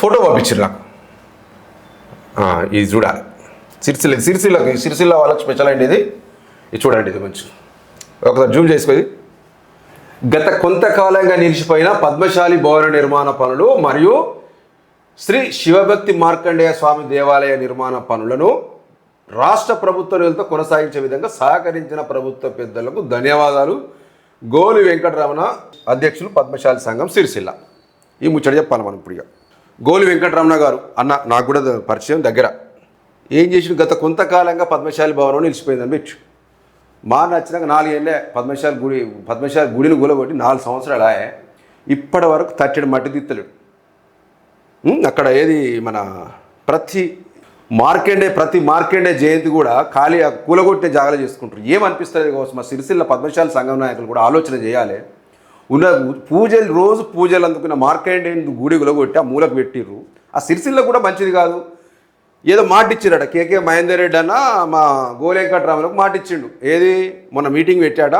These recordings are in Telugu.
ఫోటో పంపించారు నాకు. ఇది చూడాలి. సిరిసిల్ల సిరిసిల్లకి సిరిసిల్ల వాళ్ళకి స్పెషల్ అండి ఇది ఇది చూడండి ఇది కొంచెం ఒకసారి జూమ్ చేసుకోది గత కొంతకాలంగా నిలిచిపోయిన పద్మశాలి భవన నిర్మాణ పనులు మరియు శ్రీ శివభక్తి మార్కండేయ స్వామి దేవాలయ నిర్మాణ పనులను రాష్ట్ర ప్రభుత్వ నిధులతో కొనసాగించే విధంగా సహకరించిన ప్రభుత్వ పెద్దలకు ధన్యవాదాలు. గోలి వెంకటరమణ అధ్యక్షులు పద్మశాలి సంఘం సిరిసిల్ల. ఈ ముచ్చట చెప్పాలి మనం ఇప్పుడు ఇక. గోలి వెంకటరమణ గారు. అన్న నాకు కూడా పరిచయం దగ్గర. ఏం చేసిన గత కొంతకాలంగా పద్మశాలి భవనం నిలిచిపోయిందని పెట్టు మా నచ్చినాక నాలుగేళ్ళే పద్మశాలి గుడి పద్మశాలి గుడిని కూలగొట్టి నాలుగు సంవత్సరాలు ఆయే ఇప్పటి వరకు తట్టెడు మట్టి దిత్తలేడు అక్కడ ఏది మన ప్రతి మార్కెండే ప్రతి మార్కెండే జయంతి కూడా ఖాళీ ఆ కూలగొట్టే జాగాలు చేసుకుంటారు. ఏమనిపిస్తుంది కోసం మా సిరిసిల్ల పద్మశాలి సంఘం నాయకులు కూడా ఆలోచన చేయాలి. ఉన్న పూజలు రోజు పూజలు అందుకున్న మార్కెండే గుడి గులగొట్టి ఆ మూలకు పెట్టిర్రు. ఆ సిరిసిల్ల కూడా మంచిది కాదు. ఏదో మాట కేకే మహేందర్ రెడ్డి అన్న మా గోలేంకట్రాములకు మాట ఇచ్చిండు ఏది? మొన్న మీటింగ్ పెట్టాడ?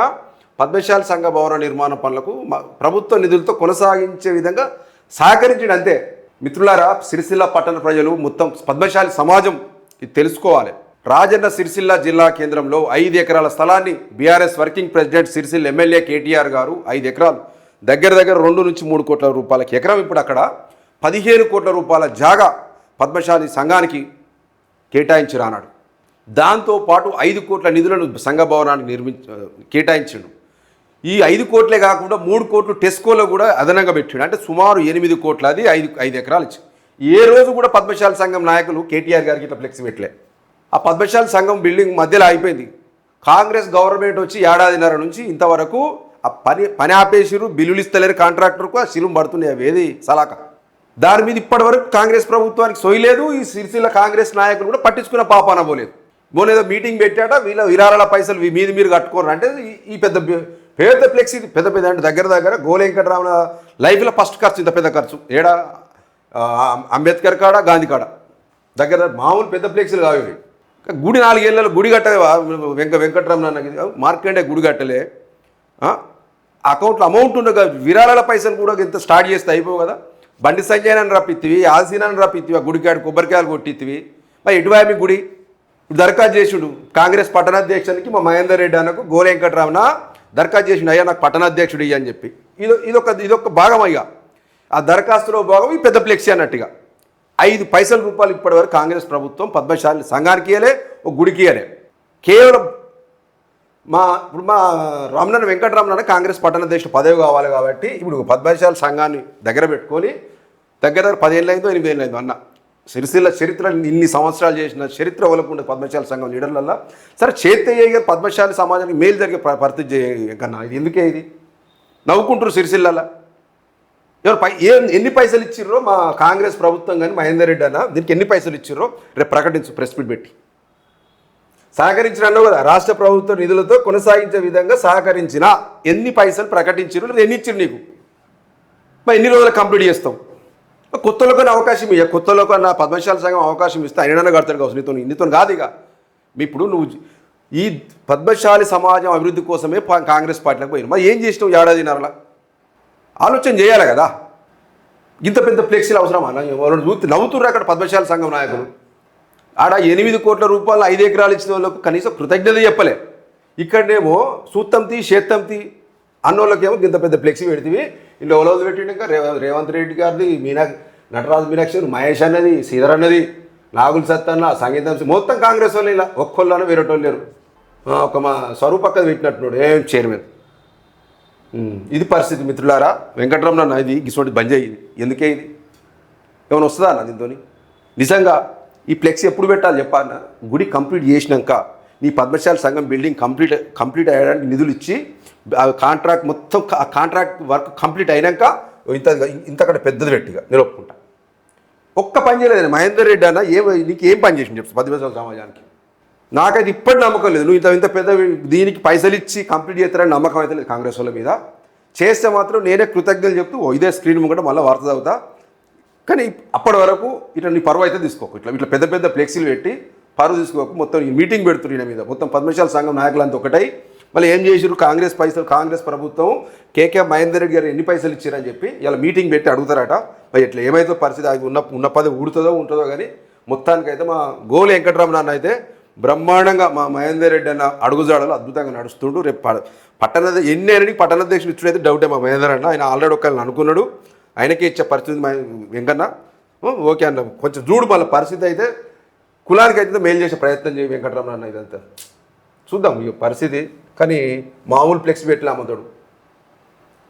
పద్మశాలి సంఘ భవన నిర్మాణ పనులకు ప్రభుత్వ నిధులతో కొనసాగించే విధంగా సహకరించండి అంతే. మిత్రులారా సిరిసిల్ల పట్టణ ప్రజలు మొత్తం పద్మశాలి సమాజం ఇది తెలుసుకోవాలి. రాజన్న సిరిసిల్ల జిల్లా కేంద్రంలో ఐదు ఎకరాల స్థలాన్ని BRS working president Sircilla MLA KTR garu ఐదు ఎకరాలు. దగ్గర దగ్గర రెండు నుంచి మూడు కోట్ల రూపాయలకి ఎకరం ఇప్పుడు అక్కడ. పదిహేను కోట్ల రూపాయల జాగా పద్మశాలి సంఘానికి కేటాయించిరా అన్నాడు దాంతో పాటు ఐదు కోట్ల నిధులను సంఘ భవనానికి నిర్మించ కేటాయించిండు. ఈ ఐదు కోట్లే కాకుండా మూడు కోట్లు టెస్కోలో కూడా అదనంగా పెట్టాడు. అంటే సుమారు ఎనిమిది కోట్ల అది ఐదు ఐదు ఎకరాలు ఇచ్చి. ఏ రోజు కూడా పద్మశాలి సంఘం నాయకులు కేటీఆర్ గారికి ఇట్లా ఫ్లెక్స్ పెట్టలే. ఆ పద్మశాల సంఘం బిల్డింగ్ మధ్యలో అయిపోయింది కాంగ్రెస్ గవర్నమెంట్ వచ్చి ఏడాదిన్నర నుంచి ఇంతవరకు ఆ పని పని ఆపేసిరు బిల్లులు ఇస్తలేరు కాంట్రాక్టర్కు ఆ శిలుం పడుతున్నాయి అవి. ఏది? సలాక. దాని మీద ఇప్పటివరకు కాంగ్రెస్ ప్రభుత్వానికి సొయ్యలేదు ఈ సిరిసిల్ల కాంగ్రెస్ నాయకులు కూడా పట్టించుకున్న పాపాన పోలేదు. మొన్నేదో మీటింగ్ పెట్టాట వీళ్ళ విరాళాల పైసలు మీద మీది మీరు కట్టుకోరు అంటే ఈ- పెద్ద పెద్ద ఫ్లెక్స్ ఇది. పెద్ద పెద్ద అంటే దగ్గర దగ్గర గోలెంకటరామన లైఫ్లో ఫస్ట్ ఖర్చు ఇంత పెద్ద ఖర్చు. ఏడా? అంబేద్కర్ కాడ? గాంధీ కాడ? దగ్గర మామూలు పెద్ద ఫ్లెక్స్లు కావు గుడి నాలుగేళ్ళలో గుడి కట్ట వెంక వెంకటరమణ మార్కండే గుడి కట్టలే. ఆ? అకౌంట్లో అమౌంట్ ఉండగా విరాళాల పైసలు కూడా ఇంత స్టార్ట్ చేస్తే అయిపోవు కదా. బండి సంజయనని రప్పిత్తివి ఆసీనాన్ని రప్పిత్తివి ఆ గుడికాడు కొబ్బరికాయలు కొట్టిత్తివి. మరి ఎటువైపు గుడి? దరఖాస్తు చేసుడు కాంగ్రెస్ పట్టణాధ్యక్షునికి మా మహేందర్ రెడ్డి అన్నకు గోల వెంకటరామణ దరఖాస్తు చేసిండు అయ్యా నాకు పట్టణాధ్యక్షుడు ఇయ్యి అని చెప్పి. ఇది ఇదొక ఇదొక భాగం అయ్యా. ఆ దరఖాస్తులో భాగం ఈ పెద్ద ఫ్లెక్సీ అన్నట్టుగా. ఐదు పైసల రూపాయలు ఇప్పటివరకు కాంగ్రెస్ ప్రభుత్వం పద్మశాలి సంఘానికి ఇయ్యలే ఒక గుడికి ఇయ్యలే. కేవలం మా ఇప్పుడు మా రమణ వెంకటరమణ కాంగ్రెస్ పట్టణ పదవి కావాలి కాబట్టి ఇప్పుడు పద్మశాల సంఘాన్ని దగ్గర పెట్టుకొని దగ్గర దగ్గర పదిహేను అయిందో ఎనిమిది ఏళ్ళు అయిందో అన్న. సిరిసిల్ల చరిత్ర ఇన్ని సంవత్సరాలు చేసిన చరిత్ర వలకుండా పద్మశాల సంఘం లీడర్లల్లో. సరే చేతయ్య పద్మశాలి సమాజానికి మేలు జరిగే పరిస్థితి చేయకన్నా ఇది ఎందుకే ఇది? నవ్వుకుంటారు సిరిసిల్లలా? ఎవరు పై ఏ ఎన్ని పైసలు ఇచ్చిర్రో మా కాంగ్రెస్ ప్రభుత్వం కానీ మహేందర్ రెడ్డి అన్న దీనికి ఎన్ని పైసలు ఇచ్చిర్రో రేపు ప్రకటించు ప్రెస్ మీట్ పెట్టి. సహకరించిన అన్నావు కదా రాష్ట్ర ప్రభుత్వ నిధులతో కొనసాగించే విధంగా సహకరించిన. ఎన్ని పైసలు ప్రకటించిర్రు లేదా ఎన్ని ఇచ్చారు నీకు? మరి ఎన్ని రోజులు కంప్లీట్ చేస్తాం కొత్తలోకి అవకాశం ఇయ్య కొత్తలోకి నా పద్మశాల సంఘం అవకాశం ఇస్తే ఆయన కడతాడు కావచ్చు నీతో నీతో కాదు ఇక. మీ ఇప్పుడు నువ్వు ఈ పద్మశాలి సమాజం అభివృద్ధి కోసమే కాంగ్రెస్ పార్టీలకు పోయిన మరి ఏం చేసినావు ఏడాదిన్నరలా? ఆలోచన చేయాలి కదా. ఇంత పెద్ద ఫ్లెక్సీలు అవసరమా? వాళ్ళు చూస్తే నవ్వుతున్నారు అక్కడ పద్మశాల సంఘం నాయకులు. ఆడ ఎనిమిది కోట్ల రూపాయలు ఐదు ఎకరాలు ఇచ్చిన వాళ్ళకు కనీసం కృతజ్ఞత చెప్పలే. ఇక్కడనేమో సూత్తంతి చేత్తంతి అన్నోళ్ళకేమో ఇంత పెద్ద ఫ్లెక్సీ పెడితే ఇంట్లో ఎవరో పెట్టినాక ఇంకా రేవ- రేవంత్ రెడ్డి గారిది మీనా నటరాజు మీనాక్షి మహేష్ అన్నది శ్రీధర్ అన్నది నాగుల్ సత్తన్న సంగీతం మొత్తం కాంగ్రెస్ వాళ్ళు ఇలా వేరే వేరేటోళ్ళు లేరు. ఒక మా స్వరూపక్క పెట్టినట్టున్నాడు. ఏం చైర్మన్. ఇది పరిస్థితి మిత్రులారా. వెంకటరమణ అన్న ఇది గిసోటి బంద్ అయ్యింది ఎందుకే ఇది? ఏమైనా వస్తుందా అన్న దీంతో నిజంగా ఈ ఫ్లెక్స్ ఎప్పుడు పెట్టాలి చెప్పాలన్న గుడి కంప్లీట్ చేసినాక నీ పద్మశాల సంఘం బిల్డింగ్ కంప్లీట్ కంప్లీట్ అయ్యడానికి నిధులు ఇచ్చి ఆ కాంట్రాక్ట్ మొత్తం ఆ కాంట్రాక్ట్ వర్క్ కంప్లీట్ అయినాక ఇంత ఇంతకంటే పెద్దది పెట్టిగా నేను ఒప్పుకుంటా. ఒక్క పని చేయలేదు. మహేందర్ రెడ్డి అన్న ఏ నీకు ఏం పని చేసింది చెప్పు పద్మశాల సమాజానికి? నాకైతే ఇప్పటి నమ్మకం లేదు. నువ్వు ఇంత ఇంత పెద్ద దీనికి పైసలు ఇచ్చి కంప్లీట్ చేస్తారని నమ్మకం అయితే లేదు కాంగ్రెస్ వాళ్ళ మీద. చేస్తే మాత్రం నేనే కృతజ్ఞతలు చెప్తూ ఓ ఇదే స్క్రీన్ కూడా మళ్ళీ వార్త చదువుతా. కానీ అప్పటి వరకు ఇట్లా నీ పరువు అయితే తీసుకోకు. ఇట్లా ఇట్లా పెద్ద పెద్ద ఫ్లెక్సీలు పెట్టి పరువు తీసుకోకు. మొత్తం ఈ మీటింగ్ పెడుతున్నారు ఈయన మీద. మొత్తం పద్మశాల సంఘం నాయకులంతా ఒకటై. మళ్ళీ ఏం చేసారు కాంగ్రెస్ పైసలు కాంగ్రెస్ ప్రభుత్వం కేకే మహేందర్ రెడ్డి గారు ఎన్ని పైసలు ఇచ్చారని చెప్పి ఇలా మీటింగ్ పెట్టి అడుగుతారట. మరి ఇట్లా ఏమైతే పరిస్థితి అది ఉన్న ఉన్న పది ఊడుతుందో ఉంటుందో కానీ మొత్తానికైతే మా గోలు వెంకటరామ నాన్న అయితే బ్రహ్మాండంగా మా మహేందర్ రెడ్డి అన్న అడుగుజాడలు అద్భుతంగా నడుస్తుండు. రేపు పట్టణ ఎన్ని అయినా పట్టణాధ్యక్షుడు ఇచ్చుడైతే డౌటే మా మహేందర్ అన్న. ఆయన ఆల్రెడీ ఒకళ్ళని అనుకున్నాడు. ఆయనకే ఇచ్చే పరిస్థితి మా వెంకన్న. ఓకే అన్న. కొంచెం చూడు మళ్ళీ పరిస్థితి అయితే కులానికి అయితే మేలు చేసే ప్రయత్నం చేయి వెంకటరమణ అన్న ఇదంతా. చూద్దాం ఈ పరిస్థితి. కానీ మామూలు ఫ్లెక్స్ పెట్టలే అమ్మతాడు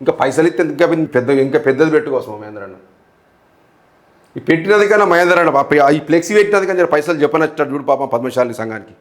ఇంకా పైసలు ఇస్తే ఇంకా పెద్ద ఇంకా పెద్దది పెట్టుకోసం మహేంద్ర అన్న. ఈ పెట్టినది కన్నా మహేంద్ర అన్న ఈ ఫ్లెక్సీ పెట్టినది కానీ పైసలు చెప్పనట్టు చూడు పాపం పద్మశాలి సంఘానికి